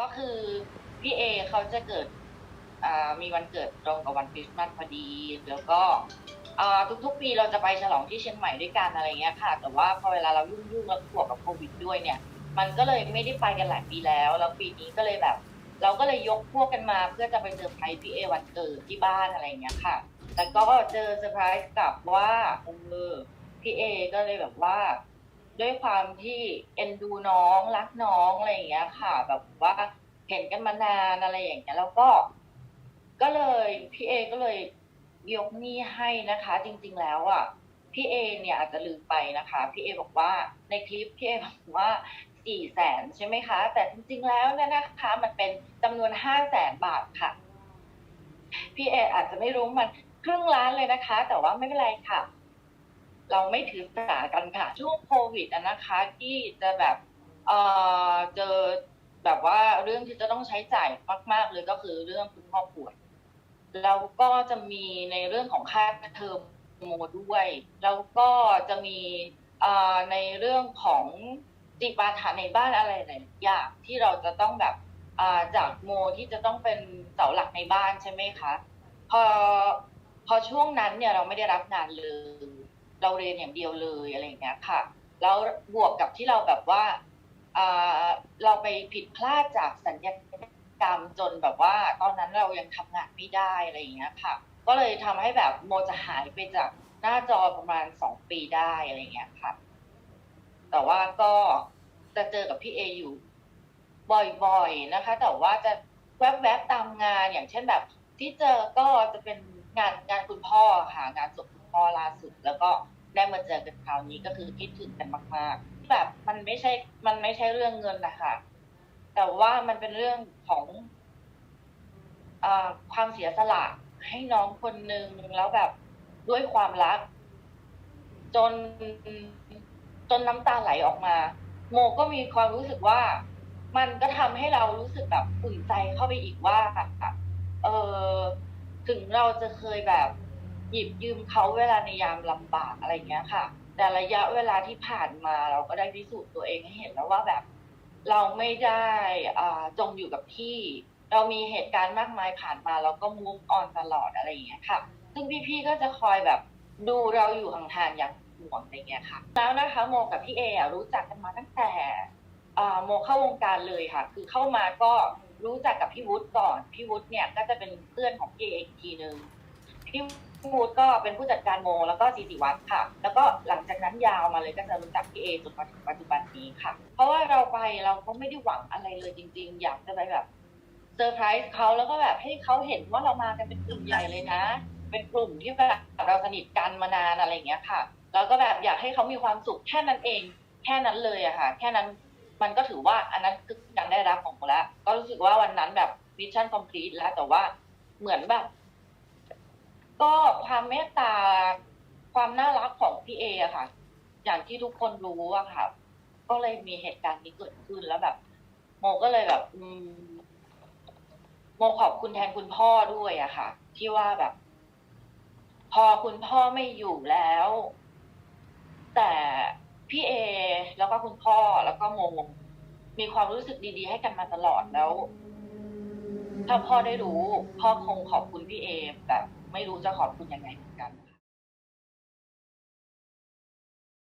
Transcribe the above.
ก็คือพี่เอเขาจะเกิดมีวันเกิดตรงกับวันคริสต์มาสพอดี แล้วก็ทุกๆปีเราจะไปฉลองที่เชียงใหม่ด้วยกันอะไรเงี้ยค่ะ แต่ว่าพอเวลาเรายุ่งๆแล้วบวกกับโควิดด้วยเนี่ย มันก็เลยไม่ได้ไปกันหลายปีแล้ว แล้วปีนี้ก็เลยแบบ เราก็เลยยกพวกกันมาเพื่อจะไปเซอร์ไพรส์พี่เอวันเกิดที่บ้านอะไรเงี้ยค่ะ แต่ก็เจอเซอร์ไพรส์กับว่าเออพี่เอก็เลยแบบว่า ด้วยความที่เอ็นดูน้องรักน้องอะไรอย่างเงี้ยค่ะ แบบว่าเห็นกันมานานอะไรอย่างเงี้ยแล้วก็ ก็เลยพี่เอก็เลยยกหนี้ให้นะคะ จริง ๆ แล้วอะพี่เอเนี่ยอาจจะลืมไปนะคะ พี่เอบอกว่าในคลิปพี่เอบอกว่าสี่แสนใช่ไหมคะ แต่จริง ๆ แล้วเนี่ยนะคะ มันเป็นจำนวนห้าแสนบาทค่ะ พี่เออาจจะไม่รู้มันครึ่งล้านเลยนะคะ แต่ว่าไม่เป็นไรค่ะ เราไม่ถือสากันค่ะ ช่วงโควิดนะคะที่จะแบบเออเจอแบบว่าเรื่องที่จะต้องใช้จ่ายมาก ๆ เลยก็คือเรื่องคุณพ่อป่วยแล้วก็จะมีในเรื่องของค่าเทอมโมด้วย แล้วก็จะมีเออในเรื่องของจิปาถะในบ้านอะไรหลายอย่างที่เราจะต้องแบบอ่าจากโมที่จะต้องเป็นเสาหลักในบ้านใช่ไหมคะพอพอช่วงนั้นเนี่ยเราไม่ได้รับงานเลย เราเรียนอย่างเดียวเลยอะไรอย่างเงี้ยค่ะ แล้วบวกกับที่เราแบบว่าเราไปผิดพลาดจากสัญญากรรมจนแบบว่า ตอนนั้นเรายังทำงานไม่ได้อะไรอย่างเงี้ยค่ะ ก็เลยทำให้แบบโมจะหายไปจากหน้าจอประมาณสองปีได้อะไรอย่างเงี้ยค่ะ แต่ว่าก็จะเจอกับพี่เออยู่บ่อยๆนะคะ แต่ว่าจะแวบๆตามงานอย่างเช่นแบบ ที่เจอก็จะเป็นงานงานคุณพ่อค่ะงานศพคุณ พ่อล่าสุด แล้วก็ได้มาเจอกันคราวนี้ก็คือคิดถึงกันมากๆแบบมันไม่ใช่ มันไม่ใช่เรื่องเงินนะคะแต่ว่ามันเป็นเรื่องของอความเสียสละให้น้องคนหนึ่งแล้วแบบด้วยความรัก จนจนน้ำตาไหลออกมา โมก็มีความรู้สึกว่า มันก็ทำให้เรารู้สึกแบบอุ่นใจเข้าไปอีกว่าเออถึงเราจะเคยแบบ หยิบยืมเขาเวลาในยามลำบากอะไรเงี้ยค่ะ แต่ระยะเวลาที่ผ่านมาเราก็ได้พิสูจน์ตัวเองให้เห็นแล้วว่าแบบ เราไม่ได้จมอยู่กับที่ เรามีเหตุการณ์มากมายผ่านมาเราก็ move on ตลอดอะไรอย่างเงี้ยค่ะ ซึ่งพี่ๆก็จะคอยแบบดูเราอยู่ห่างๆอย่างห่วงอะไรเงี้ยค่ะ แล้วนะคะโมกับพี่เอรู้จักกันมาตั้งแต่โมเข้าวงการเลยค่ะ คือเข้ามาก็รู้จักกับพี่วุฒิก่อน พี่วุฒิเนี่ยก็จะเป็นเพื่อนของพี่เออีกทีนึง พี่วุฒิก็เป็นผู้จัดการโมแล้วก็จีติวัฒน์ค่ะ แล้วก็หลังจากนั้นยาวมาเลยก็จะรู้จักพี่เอจนมาถึงปัจจุบันนี้ค่ะ เพราะว่าเราไปเราก็ไม่ได้หวังอะไรเลยจริง ๆ อยากจะไปแบบเซอร์ไพรส์เขาแล้วก็แบบให้เขาเห็นว่าเรามากันเป็นกลุ่มใหญ่เลยนะ เป็นกลุ่มที่แบบเราสนิทกันมานานอะไรอย่างเงี้ยค่ะ แล้วก็แบบอยากให้เขามีความสุขแค่นั้นเอง แค่นั้นเลยอะค่ะ แค่นั้นมันก็ถือว่าอันนั้นคือการได้รับของผมแล้ว ก็รู้สึกว่าวันนั้นแบบมิชชั่นคอมพลีทแล้วแต่ว่าเหมือนแบบ ก็ความเมตตาความน่ารักของพี่เออะค่ะ อย่างที่ทุกคนรู้อะค่ะ ก็เลยมีเหตุการณ์นี้เกิดขึ้นแล้วแบบ โมก็เลยแบบ อืมโมขอบคุณแทนคุณพ่อด้วยอะค่ะ ที่ว่าแบบ พอคุณพ่อไม่อยู่แล้ว แต่พี่เอ แล้วก็คุณพ่อแล้วก็โมมีความรู้สึกดี ๆ ให้กันมาตลอดแล้ว ถ้าพ่อได้รู้ พ่อคงขอบคุณพี่เอแบบ ไม่รู้จะขอบคุณยังไงเหมือนกัน